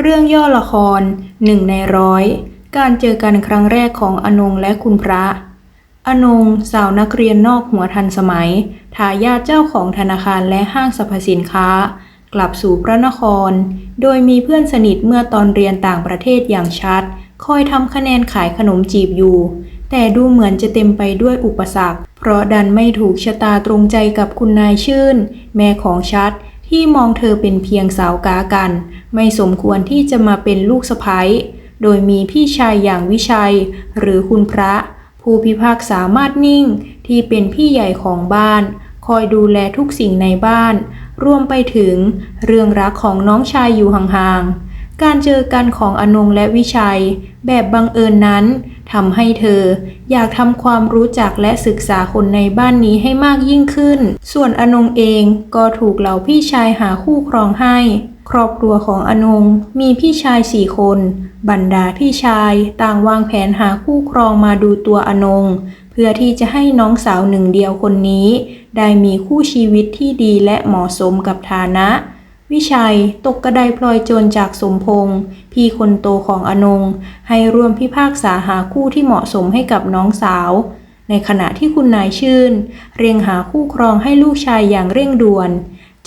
เรื่องย่อละครหนึ่งในร้อยการเจอกันครั้งแรกของอนงและคุณพระ อนงสาวนักเรียนนอกหัวทันสมัย ทายาทเจ้าของธนาคารและห้างสรรพสินค้า กลับสู่พระนคร โดยมีเพื่อนสนิทเมื่อตอนเรียนต่างประเทศอย่างชัด คอยทำคะแนนขายขนมจีบอยู่ แต่ดูเหมือนจะเต็มไปด้วยอุปสรรค เพราะดันไม่ถูกชะตาตรงใจกับคุณนายชื่น แม่ของชัด ที่มองเธอเป็นเพียงสาวกากัน ไม่สมควรที่จะมาเป็นลูกสะใภ้โดยมีพี่ชายอย่างวิชัย หรือคุณพระ ผู้พิพากษามาดนิ่ง ที่เป็นพี่ใหญ่ของบ้าน คอยดูแลทุกสิ่งในบ้าน รวมไปถึงเรื่องรักของน้องชายอยู่ห่างๆ การเจอกันของอนงและวิชัย แบบบังเอิญนั้นทำให้เธอ อยากทำความรู้จักและศึกษาคนในบ้านนี้ให้มากยิ่งขึ้น ส่วนอนงเองก็ถูกเหล่าพี่ชายหาคู่ครองให้ ครอบครัวของอนงมีพี่ชายสี่คน บรรดาพี่ชายต่างวางแผนหาคู่ครองมาดูตัวอนง เพื่อที่จะให้น้องสาวหนึ่งเดียวคนนี้ ได้มีคู่ชีวิตที่ดีและเหมาะสมกับฐานะ วิชัย ตกกระไดพลอยโจรจากสมพงษ์พี่คนโตของอนง ให้ร่วมพิพากษาหาคู่ที่เหมาะสมให้กับน้องสาว ในขณะที่คุณนายชื่น เร่งหาคู่ครองให้ลูกชายอย่างเร่งด่วน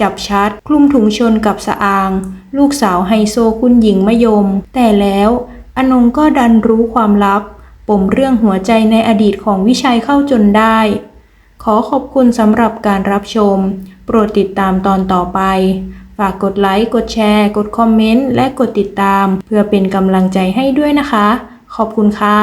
จับชัด คลุมถุงชนกับสะอาง ลูกสาวไฮโซคุณหญิงมะยม แต่แล้วอนงก็ดันรู้ความลับ ปมเรื่องหัวใจในอดีตของวิชัยเข้าจนได้ ขอขอบคุณสำหรับการรับชม โปรดติดตามตอนต่อไป ฝากกดไลค์ กดแชร์ กดคอมเมนต์ และกดติดตาม เพื่อเป็นกำลังใจให้ด้วยนะคะ ขอบคุณค่ะ